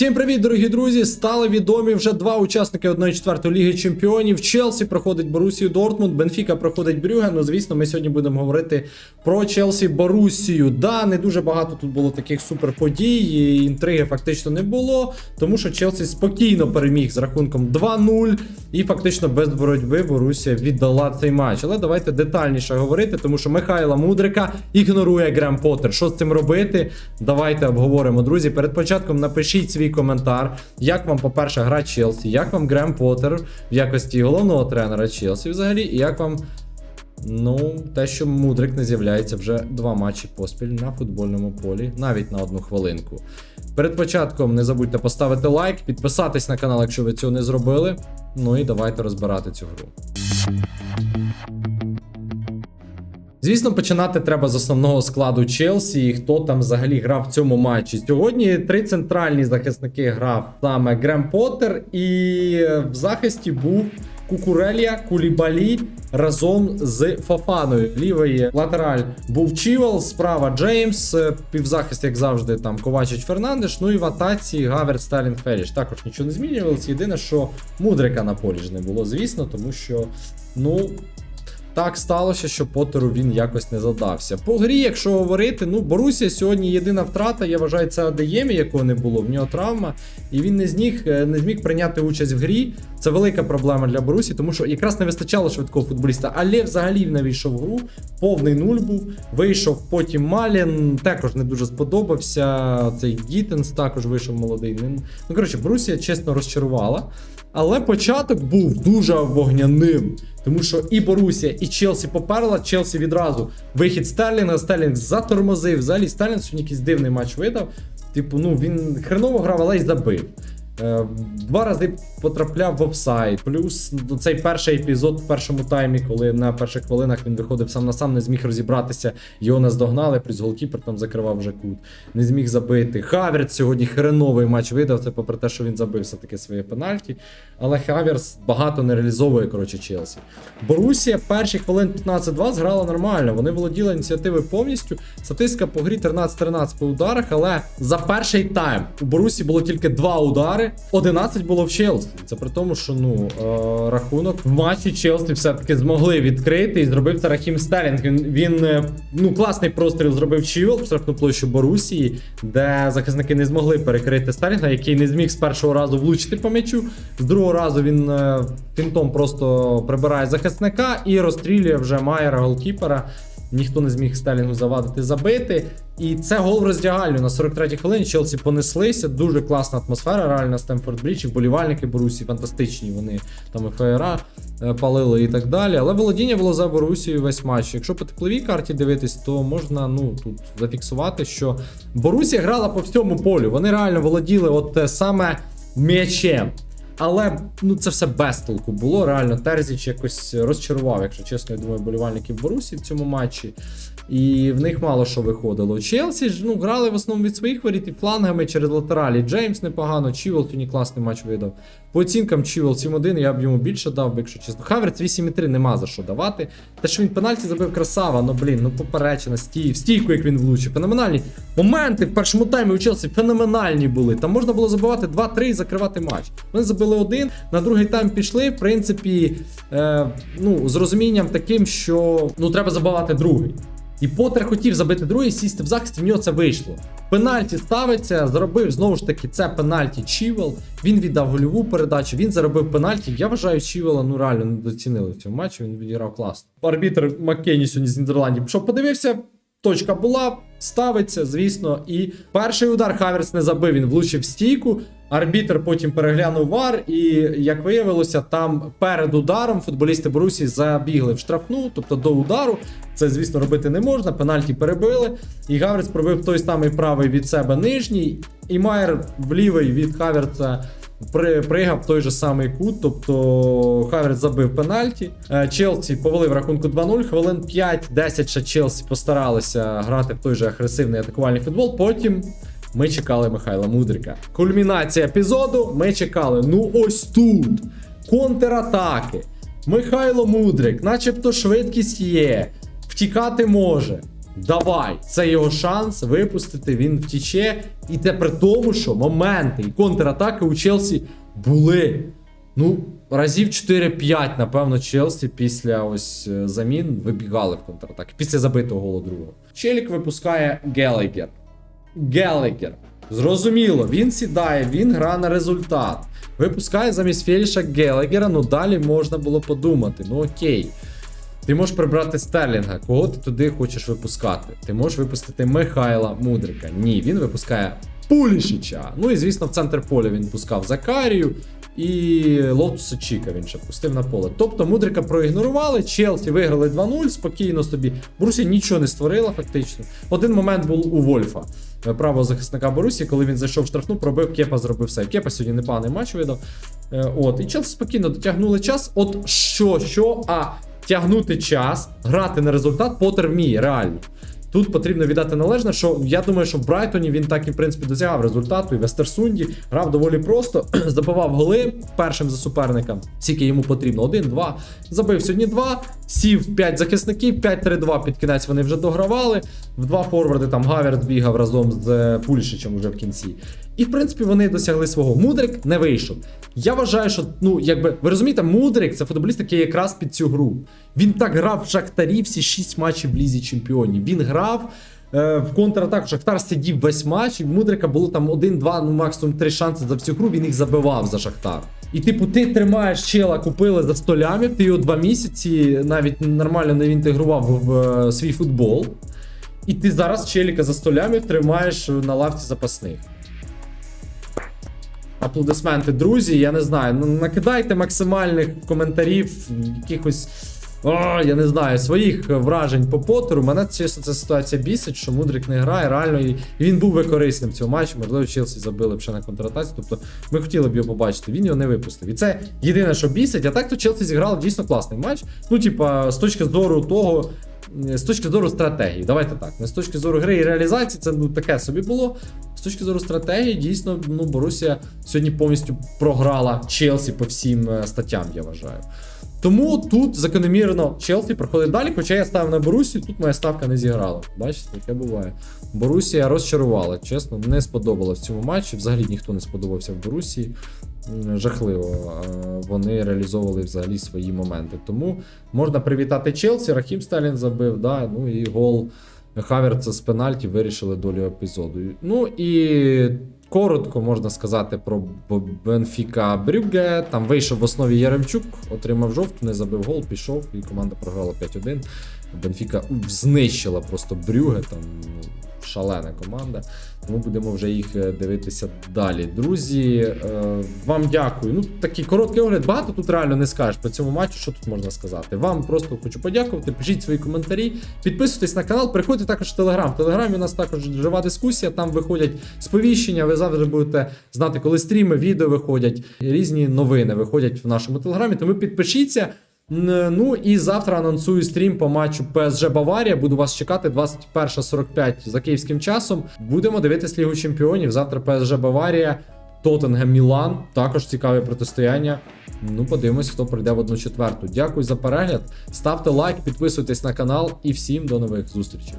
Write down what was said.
Всім привіт, дорогі друзі! Стали відомі вже два учасники 1-4 Ліги Чемпіонів. Челсі проходить Борусію Дортмунд, Бенфіка проходить Брюген. Ну, звісно, ми сьогодні будемо говорити про Челсі Борусію. Да, не дуже багато тут було таких суперподій, і інтриги фактично не було, тому що Челсі спокійно переміг з рахунком 2-0 і фактично без боротьби Борусія віддала цей матч. Але давайте детальніше говорити, тому що Михайла Мудрика ігнорує Грем Поттер. Що з цим робити? Давайте обговоримо, друзі. Перед початком напишіть свій коментар. Як вам, по-перше, гра Челсі, як вам Грем Поттер в якості головного тренера Челсі взагалі, і як вам. Ну, те, що Мудрик не з'являється вже два матчі поспіль на футбольному полі, навіть на одну хвилинку. Перед початком не забудьте поставити лайк, підписатись на канал, якщо ви цього не зробили. Ну і давайте розбирати цю гру. Звісно, починати треба з основного складу Челсі і хто там взагалі грав в цьому матчі. Сьогодні три центральні захисники грав саме Грем Поттер, і в захисті був Кукурелія, Кулібалі разом з Фафаною. Лівий латераль був Чівел, справа Джеймс, півзахист, як завжди, там Ковачич Фернандеш. Ну і в атаці Гаверт Сталін Феріш. Також нічого не змінювалося. Єдине, що Мудрика на полі ж не було, звісно, тому що, ну. Так сталося, що Поттеру він якось не задався. По грі, якщо говорити, ну Борусія сьогодні єдина втрата, я вважаю, це Адеємі, якого не було. В нього травма, і він не зміг е, не зміг прийняти участь в грі. Це велика проблема для Борусі, тому що якраз не вистачало швидкого футболіста. Але взагалі не вийшов в гру, повний нуль був. Вийшов потім Малін, також не дуже сподобався. Цей Гітенс також вийшов молодий. Ну коротше, Борусія чесно розчарувала. Але початок був дуже вогняним. Тому що і Борусія, і Челсі поперла. Челсі відразу вихід Стерлінга. Стерлінг затормозив. Взагалі Стерлінг сьогодні якийсь дивний матч видав. Типу, ну він хреново грав, але й забив. Е, Два рази потрапляв в офсайд. Плюс ну, цей перший епізод в першому таймі, коли на перших хвилинах він виходив сам на сам, не зміг розібратися, його наздогнали, плюс голкіпер там закривав вже кут, не зміг забити. Хаверц сьогодні хреновий матч видав. Це попри те, що він забив все-таки своє пенальті. Але Хаверс багато не реалізовує, коротше, Челсі. Борусія перші хвилин 15-20 грала нормально. Вони володіли ініціативою повністю. Статистика по грі 13-13 по ударах, але за перший тайм у Борусі було тільки два удари, 11 було в Челсі. Це при тому, що ну е, рахунок в матчі Челсі все-таки змогли відкрити і зробив це Рахім Стерлінг. Він, він е, ну класний простріл зробив Чівел в штрафну площу Борусії, де захисники не змогли перекрити Стерлінга, який не зміг з першого разу влучити по м'ячу. З другого разу він е, фінтом просто прибирає захисника і розстрілює вже Майера голкіпера. Ніхто не зміг Стелінгу завадити забити. І це гол в роздягальню на 43-й хвилині. Челсі понеслися. Дуже класна атмосфера. Реально Стемфорд Брідж, і вболівальники Борусі фантастичні. Вони там і ФРА е, палили і так далі. Але володіння було за Борусією весь матч. Якщо по тепловій карті дивитись, то можна ну тут зафіксувати, що Борусія грала по всьому полю. Вони реально володіли от е, саме м'ячем. Але ну це все без толку було. Реально Терзіч якось розчарував, якщо чесно, я думаю, болівальників Борусі в цьому матчі. І в них мало що виходило. Челсі ж ну, грали в основному від своїх воріт флангами через латералі. Джеймс непогано, Чівел сьогодні класний матч видав. По оцінкам Чівел 7-1, я б йому більше дав, якщо чесно. Хаверц 8-3 нема за що давати. Те, що він пенальті забив красава, ну блін, ну поперечина, стій, стійку, як він влучив. Феноменальні моменти в першому таймі у Челсі феноменальні були. Там можна було забивати 2-3 і закривати матч. Вони забили один, на другий тайм пішли. В принципі, е, ну, з розумінням таким, що ну треба забивати другий. І Поттер хотів забити другий, сісти в захист, в нього це вийшло. Пенальті ставиться, заробив знову ж таки це пенальті Чівел. Він віддав гольову передачу, він заробив пенальті. Я вважаю, Чівела ну реально недоцінили в цьому матчі. Він відіграв класно. Арбітр Маккені сьогодні з Нідерландів. Що подивився? Точка була, ставиться, звісно. І перший удар Хаверс не забив. Він влучив стійку. Арбітр потім переглянув вар, і як виявилося, там перед ударом футболісти Борусі забігли в штрафну, тобто до удару. Це, звісно, робити не можна. Пенальті перебили. І Хаверц пробив той самий правий від себе нижній. І Майер в лівий від Хаверца при, пригав той же самий кут. Тобто Хаверц забив пенальті. Е, Челсі повели в рахунку 2-0. Хвилин 5-10 ще Челсі постаралися грати в той же агресивний атакувальний футбол. Потім. Ми чекали Михайла Мудрика. Кульмінація епізоду. Ми чекали. Ну ось тут. Контратаки. Михайло Мудрик, начебто швидкість є, втікати може. Давай, це його шанс випустити, він втіче. І те при тому, що моменти і контратаки у Челсі були. Ну, разів 4-5, напевно, Челсі після ось е, замін вибігали в контратаки. Після забитого голу другого. Челік випускає Гелегер. Гелегер. Зрозуміло, він сідає, він гра на результат. Випускає замість Феліша Гелегера, ну далі можна було подумати. Ну окей. Ти можеш прибрати Стерлінга, кого ти туди хочеш випускати? Ти можеш випустити Михайла Мудрика. Ні, він випускає Пулішича. Ну і звісно, в центр поля він пускав Закарію. І Лотуса Чіка він ще пустив на поле. Тобто Мудрика проігнорували, Челсі виграли 2-0, спокійно собі. Борусія нічого не створила, фактично. Один момент був у Вольфа, е, правого захисника Борусі, коли він зайшов в штрафну, пробив Кепа, зробив все. Кепа сьогодні непоганий матч видав. Е, От, і Челсі спокійно дотягнули час. От що, що, а тягнути час, грати на результат, Поттер вміє, реально. Тут потрібно віддати належне, що я думаю, що в Брайтоні він так і в принципі досягав результату. І в Естерсунді грав доволі просто, забивав голи першим за суперника. Скільки йому потрібно? Один, два. Забив сьогодні два. Сів 5 захисників, 5-3-2 під кінець вони вже догравали. В два форварди там Гаверт бігав разом з е, Пулішичем уже в кінці. І в принципі вони досягли свого. Мудрик не вийшов. Я вважаю, що ну якби ви розумієте, Мудрик це футболіст, який якраз під цю гру. Він так грав в Шахтарі всі 6 матчів в Лізі Чемпіонів. Він грав. е, В контратаку Шахтар сидів весь матч, і в Мудрика було там один-два, ну максимум три шанси за всю гру. Він їх забивав за Шахтар. І типу, ти тримаєш чела, купили за 100 лямів, ти його два місяці навіть нормально не інтегрував в е, свій футбол. І ти зараз челіка за 100 лямів тримаєш на лавці запасних. Аплодисменти, друзі. Я не знаю. Ну накидайте максимальних коментарів, якихось. О, я не знаю, своїх вражень по Поттеру. Мене чесно ця ситуація бісить, що Мудрик не грає. Реально, і він був би корисним в цьому матчі. Можливо, Челсі забили б ще на контратаці. Тобто ми хотіли б його побачити. Він його не випустив. І це єдине, що бісить. А так то Челсі зіграли дійсно класний матч. Ну, типа, з точки зору того. З точки зору стратегії, давайте так. Не з точки зору гри і реалізації, це ну таке собі було. З точки зору стратегії, дійсно, ну Борусія сьогодні повністю програла Челсі по всім е, статтям, я вважаю. Тому тут закономірно Челсі проходить далі, хоча я ставив на Борусію, тут моя ставка не зіграла. Бачите, таке буває. Борусія розчарувала, чесно, не сподобалось в цьому матчі. Взагалі ніхто не сподобався в Борусії. Жахливо. Е, Вони реалізовували взагалі свої моменти. Тому можна привітати Челсі. Рахім Сталін забив, да, ну і гол Хаверца з пенальті вирішили долю епізоду. Ну і коротко можна сказати про Бенфіка Брюгге. Там вийшов в основі Яремчук, отримав жовту, не забив гол, пішов, і команда програла 5-1. Бенфіка знищила просто Брюге, там ну, шалена команда. Тому будемо вже їх е, дивитися далі. Друзі, е, вам дякую. Ну, такий короткий огляд. Багато тут реально не скажеш по цьому матчу. Що тут можна сказати? Вам просто хочу подякувати. Пишіть свої коментарі, підписуйтесь на канал, приходьте також в Телеграм. В Телеграмі у нас також жива дискусія. Там виходять сповіщення. Ви завжди будете знати, коли стріми, відео виходять, різні новини виходять в нашому телеграмі. Тому підпишіться. Ну і завтра анонсую стрім по матчу PSG Баварія. Буду вас чекати 21.45 за київським часом. Будемо дивитись Лігу Чемпіонів. Завтра PSG Баварія, Тоттенгем Мілан. Також цікаве протистояння. Ну, подивимось, хто прийде в одну четверту. Дякую за перегляд. Ставте лайк, підписуйтесь на канал і всім до нових зустрічей.